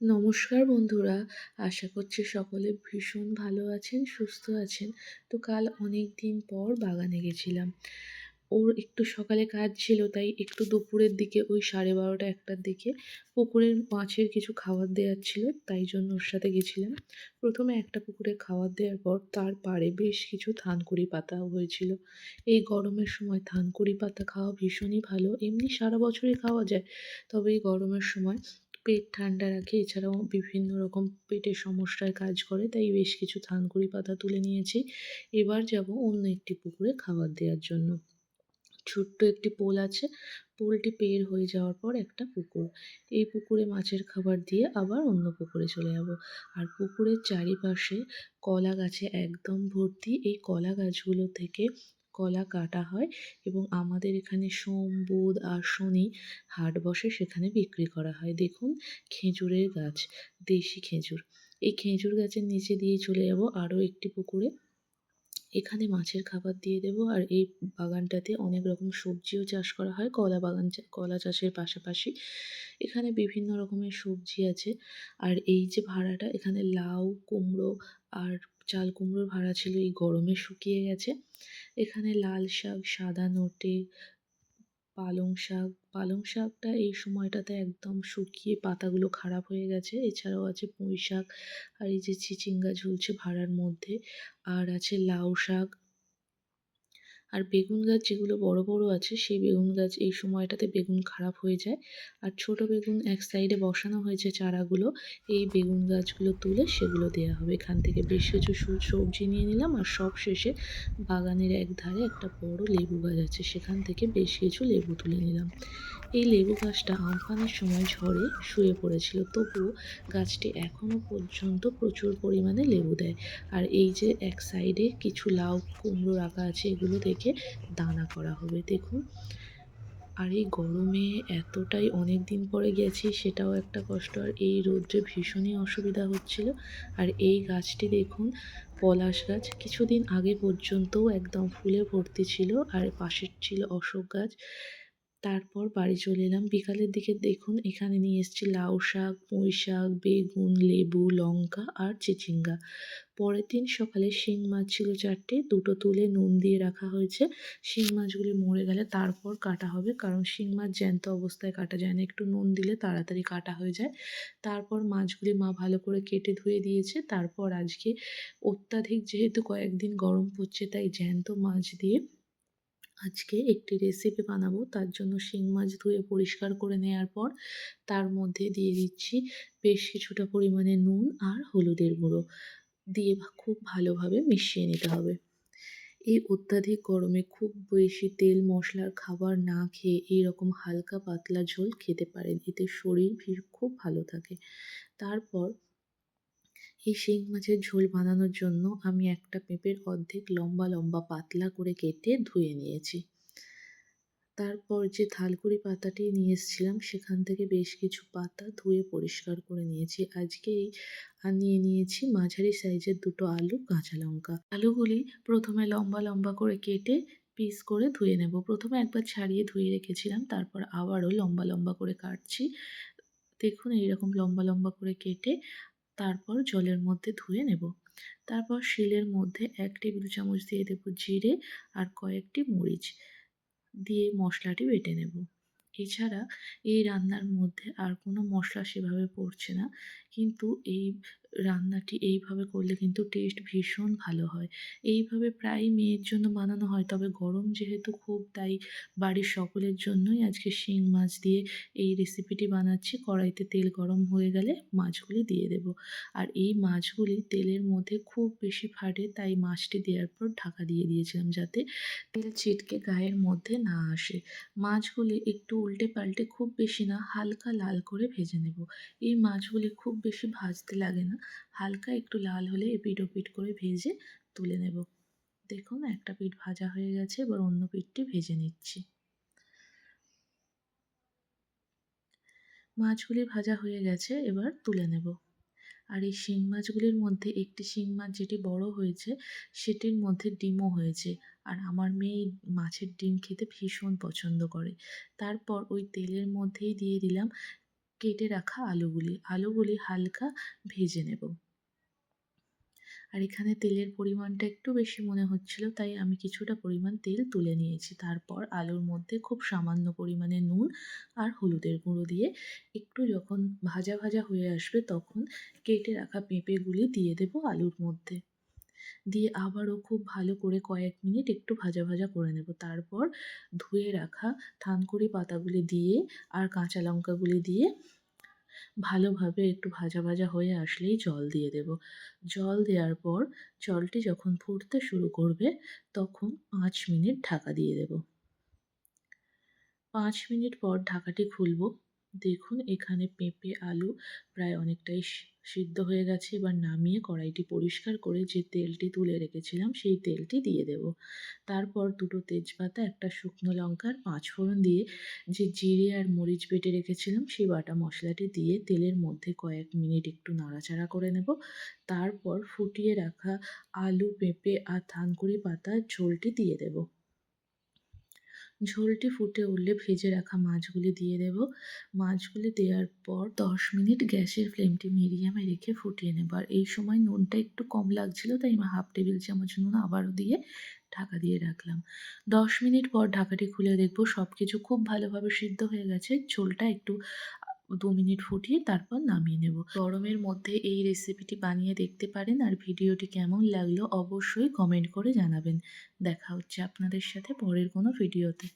নমস্কার বন্ধুরা, আশা করছি সকলে ভীষণ ভালো আছেন, সুস্থ আছেন। তো কাল অনেক দিন পর বাগানে গেছিলাম। ওর একটু সকালে কাজ ছিল, তাই একটু দুপুরের দিকে ওই সাড়ে বারোটা একটার দিকে পুকুরের মাছের কিছু খাবার দেওয়ার ছিল, তাই জন্য ওর সাথে গেছিলাম। প্রথমে একটা পুকুরে খাবার দেওয়ার পর তার পাড়ে বেশ কিছু থানকুড়ি পাতা হয়েছিল। এই গরমের সময় থানকুড়ি পাতা খাওয়া ভীষণই ভালো, এমনি সারা বছরই খাওয়া যায়, তবে এই গরমের সময় পেট ঠান্ডা রাখে। এছাড়াও বিভিন্ন রকম পেটের সমস্যায় কাজ করে, তাই বেশ কিছু থানকুড়ি পাতা তুলে নিয়েছি। এবার যাব অন্য একটি পুকুরে খাবার দেওয়ার জন্য। ছোট্ট একটি পোল আছে। পোলটি পের হয়ে যাওয়ার পর একটা পুকুর। এই পুকুরে মাছের খাবার দিয়ে আবার অন্য পুকুরে চলে যাব। আর পুকুরের চারিপাশে কলা গাছে একদম ভর্তি। এই কলা গাছগুলো থেকে কলা কাটা হয় এবং আমাদের এখানে সোম, বুধ আর শনি হাট বসে সেখানে বিক্রি করা হয়। দেখুন, খেজুরের গাছ, দেশি খেজুর। এই খেজুর গাছের নিচে দিয়ে চলে যাব আরও একটি পুকুরে। এখানে মাছের খাবার দিয়ে দেবো আর এই বাগানটাতে অনেক রকম সবজিও চাষ করা হয় কলা বাগান, কলা চাষের পাশাপাশি। এখানে বিভিন্ন রকমের সবজি আছে। আর এই যে ভাড়াটা, এখানে লাউ, কুমড়ো আর চাল কুমড়োর ভাড়া ছিল, এই গরমে শুকিয়ে গেছে। এখানে লাল শাক, সাদা নোটে, পালং শাক। পালং শাকটা এই সময়টাতে একদম শুকিয়ে পাতাগুলো খারাপ হয়ে গেছে। এছাড়াও আছে পুঁই শাক আর এই যে চিচিঙ্গা ঝুলছে ভাড়ার মধ্যে। আর আছে লাউ শাক। আর বেগুন গাছ যেগুলো বড় বড় আছে, সেই বেগুন গাছ এই সময়টাতে বেগুন খারাপ হয়ে যায়। আর ছোট বেগুন এক সাইডে বসানো হয়েছে চারাগুলো, এই বেগুন গাছগুলো তুলে সেগুলো দেওয়া হবে। এখান থেকে বেশ কিছু সবজি নিয়ে নিলাম আর সব শেষে বাগানের এক ধারে একটা বড় লেবু গাছ আছে। সেখান থেকে বেশ কিছু লেবু তুলে নিলাম। এই লেবু গাছটা আমফানের সময় ঝড়ে শুয়ে পড়েছিল, তবুও গাছটি এখনও পর্যন্ত প্রচুর পরিমাণে লেবু দেয়। আর এই যে এক সাইডে কিছু লাউ, কুমড়ো রাখা আছে, এগুলো থেকে দানা করা হবে, দেখুন। আর এই গরমে এতটাই অনেক দিন পরে গেছি, সেটাও একটা কষ্ট। আর এই রোদ্রে ভীষণই অসুবিধা হচ্ছিল। আর এই গাছটি দেখুন, পলাশ গাছ, কিছুদিন আগে পর্যন্তও একদম ফুলে ভর্তি ছিল। আর পাশের ছিল অশোক গাছ। তারপর বাড়ি চলে এলাম। বিকালের দিকে দেখুন, এখানে নিয়ে এসেছি লাউ শাক, পুঁই শাক, বেগুন, লেবু, লঙ্কা আর চিচিঙ্গা। পরের দিন সকালে শিং মাছ ছিল চারটে, দুটো তুলে নুন দিয়ে রাখা হয়েছে। শিং মাছগুলি মরে গেলে তারপর কাটা হবে, কারণ শিং মাছ জ্যান্ত অবস্থায় কাটা যায় না। একটু নুন দিলে তাড়াতাড়ি কাটা হয়ে যায়। তারপর মাছগুলি মা ভালো করে কেটে ধুয়ে দিয়েছে। তারপর আজকে অত্যাধিক যেহেতু কয়েকদিন গরম পড়ছে, তাই জ্যান্ত মাছ দিয়ে আজকে একটি রেসিপি বানাবো। তার জন্য শিং মাছ ধুয়ে পরিষ্কার করে নেওয়ার পর তার মধ্যে দিয়ে দিচ্ছি বেশ কিছুটা পরিমাণে নুন আর হলুদের গুঁড়ো। দিয়ে খুব ভালোভাবে মিশিয়ে নিতে হবে। এই অত্যাধিক গরমে খুব বেশি তেল মশলার খাবার না খেয়ে এইরকম হালকা পাতলা ঝোল খেতে পারেন। এতে শরীর খুব ভালো থাকে। তারপর এই শিং মাছের ঝোল বানানোর জন্য আমি একটা পেঁপের অর্ধেক লম্বা লম্বা পাতলা করে কেটে ধুয়ে নিয়েছি। তারপর যে থালকুড়ি পাতাটি নিয়ে এসেছিলাম, সেখান থেকে বেশ কিছু পাতা ধুয়ে পরিষ্কার করে নিয়েছি। আজকে এই নিয়ে নিয়েছি মাঝারি সাইজের দুটো আলু, কাঁচা লঙ্কা। আলুগুলি প্রথমে লম্বা লম্বা করে কেটে পিস করে ধুয়ে নেব। প্রথমে একবার ছাড়িয়ে ধুয়ে রেখেছিলাম, তারপর আবারও লম্বা লম্বা করে কাটছি। দেখুন, এইরকম লম্বা লম্বা করে কেটে তারপর জলের মধ্যে ধুয়ে নেব। তারপর শিলের মধ্যে এক টেবিল চামচ দিয়ে দেব জিরে আর কয়েকটি মরিচ দিয়ে মশলাটি বেটে নেব। এছাড়া এই রান্নার মধ্যে আর কোনো মশলা সেভাবে পড়ছে না, কিন্তু এই রান্নাটি এইভাবে করলে কিন্তু টেস্ট ভীষণ ভালো হয়। এইভাবে প্রায় মেয়ের জন্য বানানো হয়, তবে গরম যেহেতু খুব, তাই বাড়ির সকলের জন্যই আজকে শিং মাছ দিয়ে এই রেসিপিটি বানাচ্ছি। কড়াইতে তেল গরম হয়ে গেলে মাছগুলি দিয়ে দেব। আর এই মাছগুলি তেলের মধ্যে খুব বেশি ফাটে, তাই মাছটি দেওয়ার পর ঢাকা দিয়ে দিয়েছিলাম যাতে তেল ছিটকে গায়ের মধ্যে না আসে। মাছগুলি একটু উল্টে পাল্টে খুব বেশি না, হালকা লাল করে ভেজে নেব। এই মাছগুলি খুব বেশি ভাজতে লাগে না হালকা একটু লাল হলে এপিট ওপিট করে ভেজে তুলে নেব। দেখুন, একটা পিঠ ভাজা হয়ে গেছে, এবার অন্য পিঠটি ভেজে নিচ্ছি। মাছগুলি ভাজা হয়ে গেছে, এবার তুলে নেব। আর এই শিং মাছগুলির মধ্যে, একটি শিং মাছ যেটি বড় হয়েছে, সেটির মধ্যে ডিমও হয়েছে। আর আমার মেয়ে মাছের ডিম খেতে ভীষণ পছন্দ করে। তারপর ওই তেলের মধ্যেই দিয়ে দিলাম কেটে রাখা আলুগুলি আলুগুলি হালকা ভেজে নেব। আর এখানে তেলের পরিমাণটা একটু বেশি মনে হচ্ছিল, তাই আমি কিছুটা পরিমাণ তেল তুলে নিয়েছি। তারপর আলুর মধ্যে খুব সামান্য পরিমাণে নুন আর হলুদের গুঁড়ো দিয়ে একটু যখন ভাজা ভাজা হয়ে আসবে তখন কেটে রাখা পেঁপেগুলি দিয়ে দেব আলুর মধ্যে। দিয়ে আবারও খুব ভালো করে কয়েক মিনিট একটু ভাজা ভাজা করে নেব। তারপর ধুয়ে রাখা থানকুড়ি পাতাগুলি দিয়ে আর কাঁচা লঙ্কাগুলি দিয়ে ভালোভাবে একটু ভাজা ভাজা হয়ে আসলেই জল দিয়ে দেব। জল দেওয়ার পর জলটি যখন ফুটতে শুরু করবে তখন পাঁচ মিনিট ঢাকা দিয়ে দেব। পাঁচ মিনিট পর ঢাকাটি খুলব। দেখুন, এখানে পেঁপে, আলু প্রায় অনেকটাই সিদ্ধ হয়ে গেছে। এবার নামিয়ে কড়াইটি পরিষ্কার করে যে তেলটি তুলে রেখেছিলাম, সেই তেলটি দিয়ে দেব। তারপর দুটো তেজপাতা, একটা শুকনো লঙ্কার পাঁচ ফোড়ন দিয়ে যে জিরে আর মরিচ বেটে রেখেছিলাম, সেই বাটা মশলাটি দিয়ে তেলের মধ্যে কয়েক মিনিট একটু নাড়াচাড়া করে নেব। তারপর ফুটিয়ে রাখা আলু, পেঁপে আর থানকুড়ি পাতার ঝোলটি দিয়ে দেব। ঝোলটি ফুটে উঠলে ভেজে রাখা মাছগুলি দিয়ে দেব। মাছগুলি দেওয়ার পর দশ মিনিট গ্যাসের ফ্লেমটি মিডিয়ামে রেখে ফুটিয়ে নেব। আর এই সময় নুনটা একটু কম লাগছিল, তাই আমি হাফ টেবিল চামচ নুন আবারও দিয়ে ঢাকা দিয়ে রাখলাম। দশ মিনিট পর ঢাকাটি খুলে দেখব সব কিছু খুব ভালোভাবে সিদ্ধ হয়ে গেছে। ঝোলটা একটু দু মিনিট ফুটিয়ে তারপর নামিয়ে নেব। গরমের মধ্যে এই রেসিপিটি বানিয়ে দেখতে পারেন আর ভিডিওটি কেমন লাগল অবশ্যই কমেন্ট করে জানাবেন। দেখা হচ্ছে আপনাদের সাথে পরের কোনো ভিডিওতে